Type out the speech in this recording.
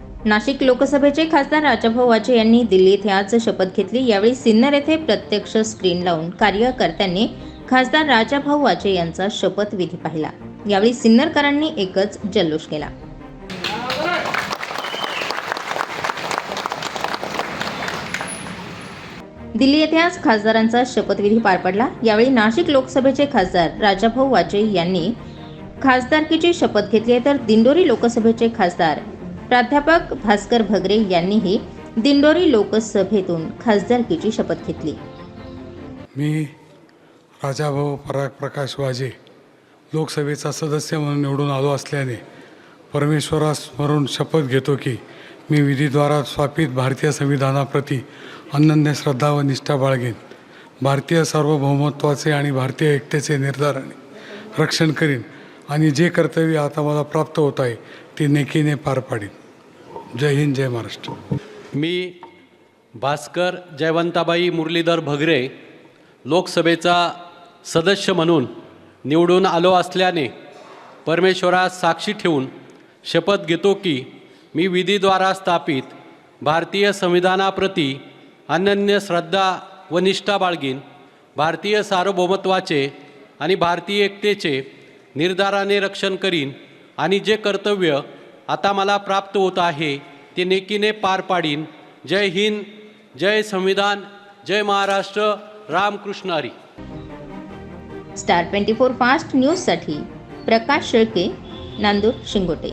नाशिक लोकसभेचे खासदार राजाभाऊ वाजे यांनी दिल्ली येथे आज शपथ घेतली. यावेळी सिन्नर येथे प्रत्यक्ष स्क्रीन लावून कार्यकर्त्यांनी खासदार राजाभाऊ वाजे यांचा शपथविधी पाहिला. यावेळी सिन्नरकरांनी एकच जल्लोष केला. दिल्ली येथे आज खासदारांचा शपथविधी पार पडला. यावेळी नाशिक लोकसभेचे खासदार राजाभाऊ वाजे यांनी खासदारकीची शपथ घेतली आहे. तर दिंडोरी लोकसभेचे खासदार प्राध्यापक भास्कर भगरे यांनीही दिंडोरी लोकसभेतून खासदारकीची शपथ घेतली. मी राजाभाऊ पराग प्रकाश वाजे लोकसभेचा सदस्य म्हणून निवडून आलो असल्याने परमेश्वरास स्मरून शपथ घेतो की मी विधीद्वारा स्थापित भारतीय संविधानाप्रती अनन्य श्रद्धा व निष्ठा बाळगेन. भारतीय सार्वभौमत्वाचे आणि भारतीय एकतेचे निर्धारण रक्षण करीन आणि जे कर्तव्य आता मला प्राप्त होत आहे ते नेकीने पार पाडीन. जय हिंद जय महाराष्ट्र. मी भास्कर जयवंताबाई मुरलीधर भगरे लोकसभेचा सदस्य म्हणून निवडून आलो असल्याने परमेश्वरास साक्षी ठेवून शपथ घेतो की मी विधीद्वारा स्थापित भारतीय संविधानाप्रती अनन्य श्रद्धा व निष्ठा बाळगीन भारतीय सार्वभौमत्वाचे आणि भारतीय एकतेचे निर्धाराने रक्षण करीन आणि जे कर्तव्य आता मला प्राप्त होत आहे. ते नेकीने पार पाडीन. जय हिंद जय संविधान जय Maharashtra Ramkrishna Hari star twenty four fast न्यूजसाठी प्रकाश शेळके नांदूर शिंगोटे.